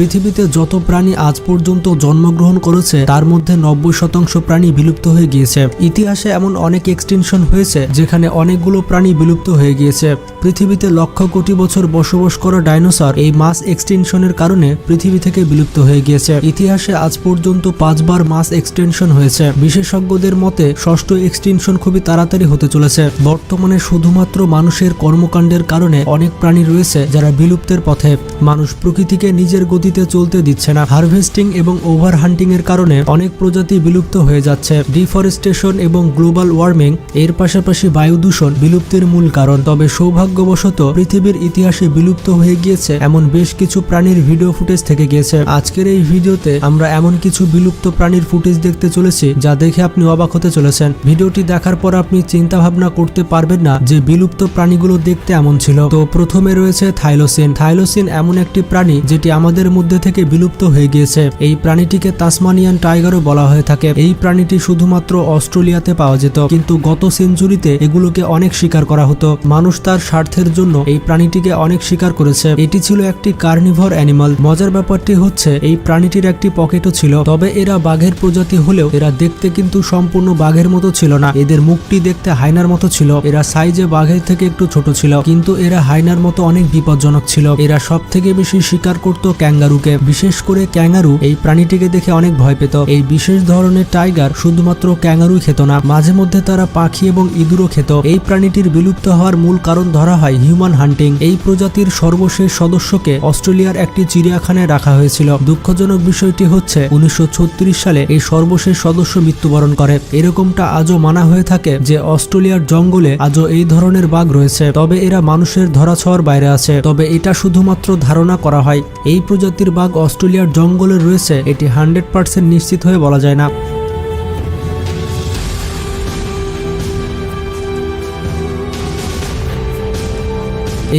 পৃথিবীতে যত প্রাণী আজ পর্যন্ত জন্মগ্রহণ করেছে, তার মধ্যে নব্বই শতাংশ প্রাণী বিলুপ্ত হয়ে গিয়েছে। ইতিহাসে এমন অনেক এক্সটেনশন হয়েছে, যেখানে অনেকগুলো প্রাণী বিলুপ্ত হয়ে গিয়েছে। পৃথিবীতে লক্ষ কোটি বছর বসবাস করা ডাইনোসর এই মাস এক্সটেনশনের কারণে পৃথিবী থেকে বিলুপ্ত হয়ে গিয়েছে। ইতিহাসে আজ পর্যন্ত পাঁচবার মাস এক্সটেনশন হয়েছে। বিশেষজ্ঞদের মতে, ষষ্ঠ এক্সটেনশন খুবই তাড়াতাড়ি হতে চলেছে। বর্তমানে শুধুমাত্র মানুষের কর্মকাণ্ডের কারণে অনেক প্রাণী রয়েছে যারা বিলুপ্তের পথে। মানুষ প্রকৃতিকে নিজের গতিতে চলতে দিচ্ছে না। হারভেস্টিং এবং ওভার হান্টিং এর কারণে অনেক প্রজাতি বিলুপ্ত হয়ে যাচ্ছে। ডিফরেস্টেশন এবং গ্লোবাল ওয়ার্মিং এর পাশাপাশি বায়ু দূষণ বিলুপ্তির মূল কারণ। তবে সৌভাগ্যবশত পৃথিবীর ইতিহাসে বিলুপ্ত হয়ে গিয়েছে এমন বেশ কিছু প্রাণীর ভিডিও ফুটেজ থেকে গিয়েছে। আজকের এই ভিডিওতে আমরা এমন কিছু বিলুপ্ত প্রাণীর ফুটেজ দেখতে চলেছি যা দেখে আপনি অবাক হতে চলেছেন। ভিডিওটি দেখার পর আপনি চিন্তা ভাবনা করতে পারবেন না যে বিলুপ্ত প্রাণীগুলো দেখতে এমন ছিল। তো প্রথমে রয়েছে থাইলোসিন। থাইলোসিন এমন একটি প্রাণী যেটি আমাদের মধ্যে থেকে বিলুপ্ত হয়ে গিয়েছে। এই প্রাণীটিকে তাসমানিয়ান টাইগারও বলা হয়ে থাকে। এই প্রাণীটি শুধুমাত্র অস্ট্রেলিয়াতে পাওয়া যেত, কিন্তু গত সেঞ্চুরিতে এগুলোকে অনেক শিকার করা হতো। মানুষ তার স্বার্থের জন্য এই প্রাণীটিকে অনেক শিকার করেছে। এটি ছিল একটি কার্নিভর অ্যানিমাল। মজার ব্যাপারটি হচ্ছে, এই প্রাণীটির একটি পকেটও ছিল, তবে এরা বাঘের প্রজাতি হলেও এরা দেখতে কিন্তু সম্পূর্ণ বাঘের মতো ছিল না। এদের মুখটি দেখতে হাইনার মতো ছিল। এরা সাইজে বাঘের থেকে একটু ছোট ছিল, কিন্তু এরা হাইনার মতো অনেক বিপজ্জনক ছিল। এরা সব থেকে বেশি শিকার করত ক্যাঙ্গারুকে, বিশেষ করে ক্যাঙ্গারু, এই প্রাণীটিকে দেখে অনেক ভয় পেত। এই বিশেষ ধরনের টাইগার শুধুমাত্র ক্যাঙ্গারুই খেত না, মাঝে মধ্যে তারা পাখি এবং ইঁদুরও খেত। এই প্রাণীটির বিলুপ্ত হওয়ার মূল কারণ ধরা হয় হিউম্যান হান্টিং। এই প্রজাতির সর্বশেষ সদস্যকে অস্ট্রেলিয়ার একটি চিড়িয়াখানায় রাখা হয়েছিল। দুঃখজনক বিষয়টি হচ্ছে, উনিশশো ছত্রিশ সালে এই সর্বশেষ সদস্য মৃত্যুবরণ করে। এরকমটা আজও মানা হয়ে থাকে যে অস্ট্রেলিয়ার জঙ্গলে আজও এই ধরনের বাঘ রয়েছে। তবে এরা মানুষের ধরাছোঁয়ার বাইরে আছে। তবে এটা শুধুমাত্র ধারণা করা হয়। এই প্রজাতির বাঘ অস্ট্রেলিয়ার জঙ্গলে রয়েছে এটি হান্ড্রেড পার্সেন্ট নিশ্চিত হয়ে বলা যায় না।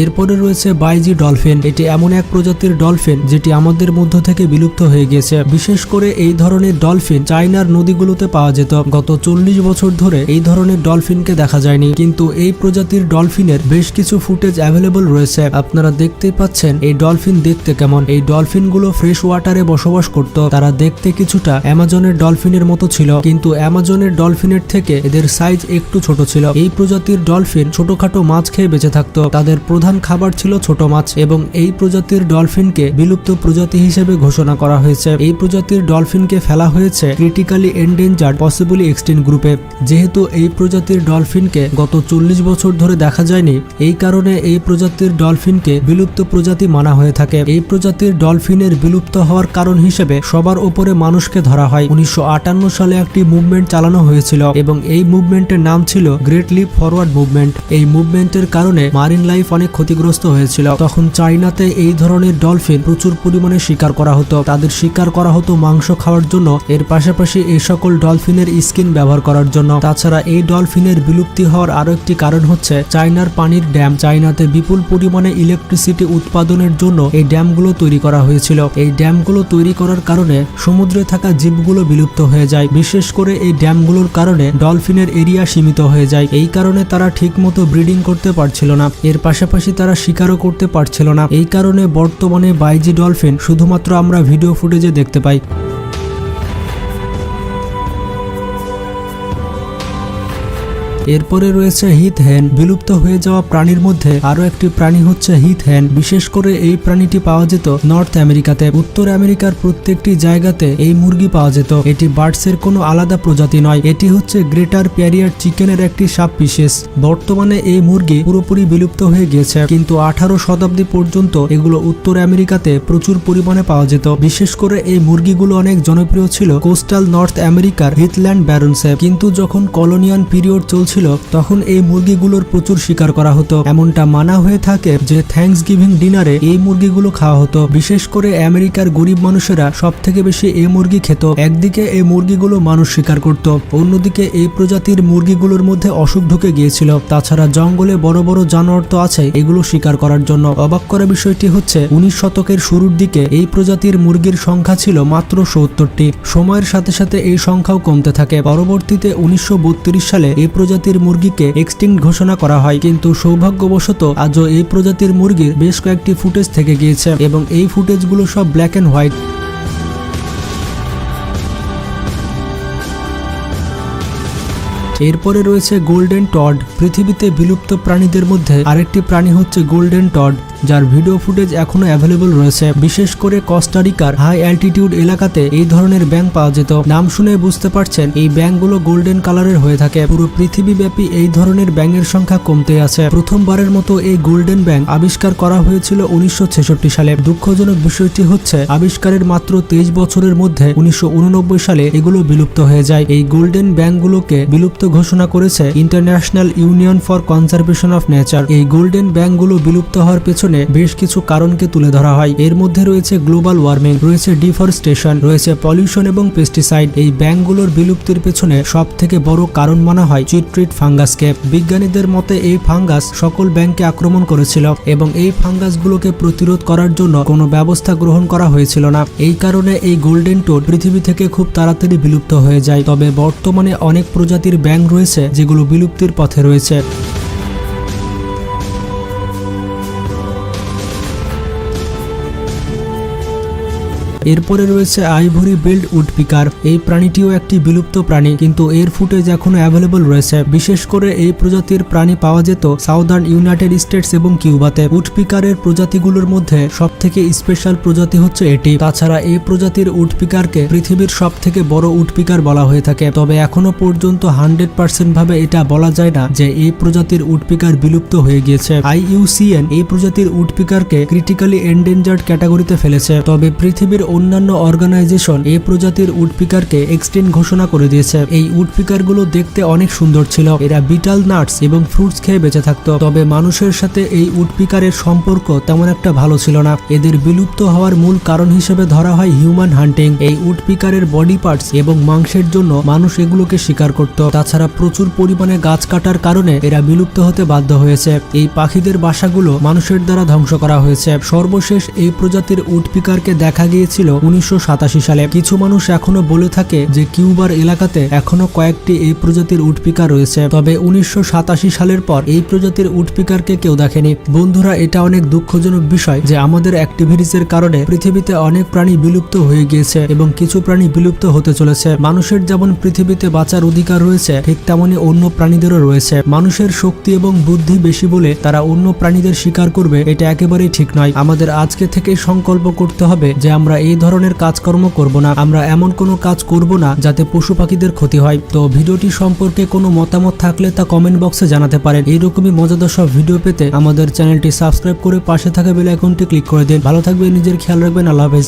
এরপরে রয়েছে বাইজি ডলফিন। এটি এমন এক প্রজাতির ডলফিন যেটি আমাদের মধ্য থেকে বিলুপ্ত হয়ে গিয়েছে। বিশেষ করে এই ধরনের ডলফিন চায়নার নদীগুলোতে পাওয়া যেত। গত চল্লিশ বছর ধরে এই ধরনের ডলফিনকে দেখা যায়নি। কিন্তু এই প্রজাতির ডলফিনের বেশ কিছু ফুটেজ অ্যাভেলেবল রয়েছে। আপনারা দেখতে পাচ্ছেন এই ডলফিন দেখতে কেমন। এই ডলফিনগুলো ফ্রেশ ওয়াটারে বসবাস করত। তারা দেখতে কিছুটা অ্যামাজনের ডলফিনের মতো ছিল। কিন্তু অ্যামাজনের ডলফিনের থেকে এদের সাইজ একটু ছোট ছিল। এই প্রজাতির ডলফিন ছোটখাটো মাছ খেয়ে বেঁচে থাকতো। তাদের প্রধান খাবার ছিল ছোট মাছ এবং এই প্রজাতির ডলফিনকে বিলুপ্ত প্রজাতি হিসেবে ঘোষণা করা হয়েছে। এই প্রজাতির ডলফিনকে ফেলা হয়েছে ক্রিটিক্যালি এন্ডেঞ্জার্ড পসিবলি এক্সটেন্ট গ্রুপে যেহেতু এই প্রজাতির ডলফিনকে গত চল্লিশ বছর ধরে দেখা যায়নি, এই কারণে এই প্রজাতির ডলফিনকে বিলুপ্ত প্রজাতি মানা হয়ে থাকে। এই প্রজাতির ডলফিনের বিলুপ্ত হওয়ার কারণ হিসেবে সবার ওপরে মানুষকে ধরা হয়। উনিশশো আটান্ন সালে একটি মুভমেন্ট চালানো হয়েছিল এবং এই মুভমেন্টের নাম ছিল গ্রেট লিপ ফরওয়ার্ড মুভমেন্ট এই মুভমেন্টের কারণে মারিন লাইফ অনেক ক্ষতিগ্রস্ত হয়েছিল। তখন চাইনাতে এই ধরনের ডলফিন প্রচুর পরিমাণে শিকার করা হতো। তাদের শিকার করা হতো মাংস খাওয়ার জন্য, এর পাশাপাশি এই সকল ডলফিনের স্কিন ব্যবহার করার জন্য। তাছাড়া এই ডলফিনের বিলুপ্তি হওয়ার আরও একটি কারণ হচ্ছে চায়নার পানির ড্যাম। চায়নাতে বিপুল পরিমাণে ইলেকট্রিসিটি উৎপাদনের জন্য এই ড্যামগুলো তৈরি করা হয়েছিল। এই ড্যামগুলো তৈরি করার কারণে সমুদ্রে থাকা জীবগুলো বিলুপ্ত হয়ে যায়। বিশেষ করে এই ড্যামগুলোর কারণে ডলফিনের এরিয়া সীমিত হয়ে যায়। এই কারণে তারা ঠিকমতো ব্রিডিং করতে পারছিল না। এর পাশাপাশি তারা শিকারও করতে পারছিল না। এই কারণে বর্তমানে বাইজি ডলফিন, শুধুমাত্র আমরা ভিডিও ফুটেজে দেখতে পাই। এরপরে রয়েছে হিথ হ্যান বিলুপ্ত হয়ে যাওয়া প্রাণীর মধ্যে আরও একটি প্রাণী হচ্ছে হিথ হ্যান বিশেষ করে এই প্রাণীটি পাওয়া যেত নর্থ আমেরিকাতে। উত্তর আমেরিকার প্রত্যেকটি জায়গাতে এই মুরগি পাওয়া যেত। এটি বার্ডসের কোনো আলাদা প্রজাতি নয়। এটি হচ্ছে গ্রেটার প্যারিয়ার চিকেনের একটি সাব পিসেস বর্তমানে এই মুরগি পুরোপুরি বিলুপ্ত হয়ে গিয়েছে, কিন্তু আঠারো শতাব্দী পর্যন্ত এগুলো উত্তর আমেরিকাতে প্রচুর পরিমাণে পাওয়া যেত। বিশেষ করে এই মুরগিগুলো অনেক জনপ্রিয় ছিল কোস্টাল নর্থ আমেরিকার হিথল্যান্ড ব্যারনসে। কিন্তু যখন কলোনিয়ান পিরিয়ড চলছিল তখন এই মুরগিগুলোর প্রচুর শিকার করা হতো। এমনটা মানা হয়ে থাকে যে থ্যাঙ্কস গিভিং ডিনারে এই মুরগিগুলো খাওয়া হতো। বিশেষ করে আমেরিকার গরিব মানুষেরা সব থেকে বেশি এই মুরগি খেত। একদিকে এই মুরগিগুলো মানুষ শিকার করত, অন্যদিকে এই প্রজাতির মুরগিগুলোর মধ্যে অসুখ ঢুকে গিয়েছিল। তাছাড়া জঙ্গলে বড় বড় জানোয়ার তো আছে এগুলো শিকার করার জন্য। অবাক করা বিষয়টি হচ্ছে, উনিশ শতকের শুরুর দিকে এই প্রজাতির মুরগির সংখ্যা ছিল মাত্র সত্তরটি। সময়ের সাথে সাথে এই সংখ্যাও কমতে থাকে। পরবর্তীতে উনিশশো বত্রিশ সালে এই প্রজাতির প্রজাতির মুরগিকে এক্সটিংক্ট ঘোষণা করা হয়। কিন্তু সৌভাগ্যবশত আজও এই প্রজাতির মুরগির বেশ কয়েকটি ফুটেজ থেকে গিয়েছে এবং এই ফুটেজগুলো সব ব্ল্যাক অ্যান্ড হোয়াইট এরপরে রয়েছে গোল্ডেন টড পৃথিবীতে বিলুপ্ত প্রাণীদের মধ্যে আরেকটি প্রাণী হচ্ছে গোল্ডেন টড যার ভিডিও ফুটেজ এখনও অ্যাভেলেবল রয়েছে। বিশেষ করে কস্টারিকার হাই অ্যালটিটিউড এলাকাতে এই ধরনের ব্যাঙ পাওয়া যেত। নাম শুনে বুঝতে পারছেন, এই ব্যাঙগুলো গোল্ডেন কালারের হয়ে থাকে। পুরো পৃথিবীব্যাপী এই ধরনের ব্যাঙের সংখ্যা কমতে আছে। প্রথমবারের মতো এই গোল্ডেন ব্যাঙ আবিষ্কার করা হয়েছিল উনিশশো ছেষট্টি সালে। দুঃখজনক বিষয়টি হচ্ছে, আবিষ্কারের মাত্র তেইশ বছরের মধ্যে উনিশশো উননব্বই সালে এগুলো বিলুপ্ত হয়ে যায়। এই গোল্ডেন ব্যাঙগুলোকে বিলুপ্ত ঘোষণা করেছে International Union for Conservation of Nature এই গোল্ডেন ব্যাঙগুলো বিলুপ্ত হওয়ার পেছনে বেশ কিছু কারণকে তুলে ধরা হয়। এর মধ্যে রয়েছে গ্লোবাল ওয়ার্মিং, রয়েছে ডিফরেস্টেশন, রয়েছে পলিউশন এবং পেস্টিসাইড। এই ব্যাঙগুলোর বিলুপ্তির পেছনে সব থেকে বড় কারণ মানা হয় চিট্রিট ফাঙ্গাসকে। বিজ্ঞানীদের মতে, এই ফাঙ্গাস সকল ব্যাংকে আক্রমণ করেছিল এবং এই ফাঙ্গাসগুলোকে প্রতিরোধ করার জন্য কোনো ব্যবস্থা গ্রহণ করা হয়েছিল না। এই কারণে এই গোল্ডেন টোড পৃথিবী থেকে খুব তাড়াতাড়ি বিলুপ্ত হয়ে যায়। তবে বর্তমানে অনেক প্রজাতির ব্যাঙ রয়েছে যেগুলো বিলুপ্তির পথে রয়েছে। এরপরে রয়েছে আইভরি বেল্ট উডপিকার। এই প্রাণীটিও একটি বিলুপ্ত প্রাণী, কিন্তু এর ফুটেজ এখনও অ্যাভেলেবল রয়েছে। বিশেষ করে এই প্রজাতির প্রাণী পাওয়া যেত সাউদার্ন ইউনাইটেড স্টেটস এবং কিউবাতে। উডপিকারের প্রজাতিগুলোর মধ্যে সব থেকে স্পেশাল প্রজাতি হচ্ছে এটি। তাছাড়া এই প্রজাতির উডপিকারকে পৃথিবীর সব থেকে বড় উডপিকার বলা হয়ে থাকে। তবে এখনও পর্যন্ত হান্ড্রেড পার্সেন্ট ভাবে এটা বলা যায় না যে এই প্রজাতির উডপিকার বিলুপ্ত হয়ে গিয়েছে। আইইউসিএন এই প্রজাতির উডপিকারকে ক্রিটিক্যালি এন্ডেঞ্জার্ড ক্যাটাগরিতে ফেলেছে। তবে পৃথিবীর অন্যান্য অর্গানাইজেশন এই প্রজাতির উডপিকারকে এক্সটেন্ড ঘোষণা করে দিয়েছে। এই উডপিকারগুলো দেখতে অনেক সুন্দর ছিল। এরা বিটাল নাটস এবং ফ্রুটস খেয়ে বেঁচে থাকতো। তবে মানুষের সাথে এই উডপিকারের সম্পর্ক তেমন একটা ভালো ছিল না। এদের বিলুপ্ত হওয়ার মূল কারণ হিসেবে ধরা হয় হিউম্যান হান্টিং। এই উডপিকারের বডি পার্টস এবং মাংসের জন্য মানুষ এগুলোকে শিকার করত। তাছাড়া প্রচুর পরিমাণে গাছ কাটার কারণে এরা বিলুপ্ত হতে বাধ্য হয়েছে। এই পাখিদের বাসাগুলো মানুষের দ্বারা ধ্বংস করা হয়েছে। সর্বশেষ এই প্রজাতির উডপিকারকে দেখা গিয়েছিল উনিশশো সাতাশি সালে। কিছু মানুষ এখনও বলে থাকে যে কিউবার এলাকাতে এখনও কয়েকটি এই প্রজাতির উডপিকার রয়েছে। তবে উনিশশো সালের পর এই প্রজাতির উডপিকারকে কেউ দেখেনি। বন্ধুরা, এটা অনেক দুঃখজনক বিষয় যে আমাদের অ্যাক্টিভিটিসের কারণে পৃথিবীতে অনেক প্রাণী বিলুপ্ত হয়ে গিয়েছে এবং কিছু প্রাণী বিলুপ্ত হতে চলেছে। মানুষের যেমন পৃথিবীতে বাঁচার অধিকার রয়েছে, ঠিক তেমনই অন্য প্রাণীদেরও রয়েছে। মানুষের শক্তি এবং বুদ্ধি বেশি বলে তারা অন্য প্রাণীদের শিকার করবে, এটা একেবারেই ঠিক নয়। আমাদের আজকে থেকে সংকল্প করতে হবে যে আমরা এই ধরনের কাজকর্ম করব না। আমরা এমন কোনো কাজ করব না যাতে পশু পাখিদের ক্ষতি হয়। তো ভিডিওটি সম্পর্কে কোনো মতামত থাকলে তা কমেন্ট বক্সে জানাতে পারেন। এইরকমই মজাদার সব ভিডিও পেতে আমাদের চ্যানেলটি সাবস্ক্রাইব করে পাশে থাকা বেল আইকনটি ক্লিক করে দিন। ভালো থাকবে নিজের খেয়াল রাখবেন। আল্লাহ হাফেজ।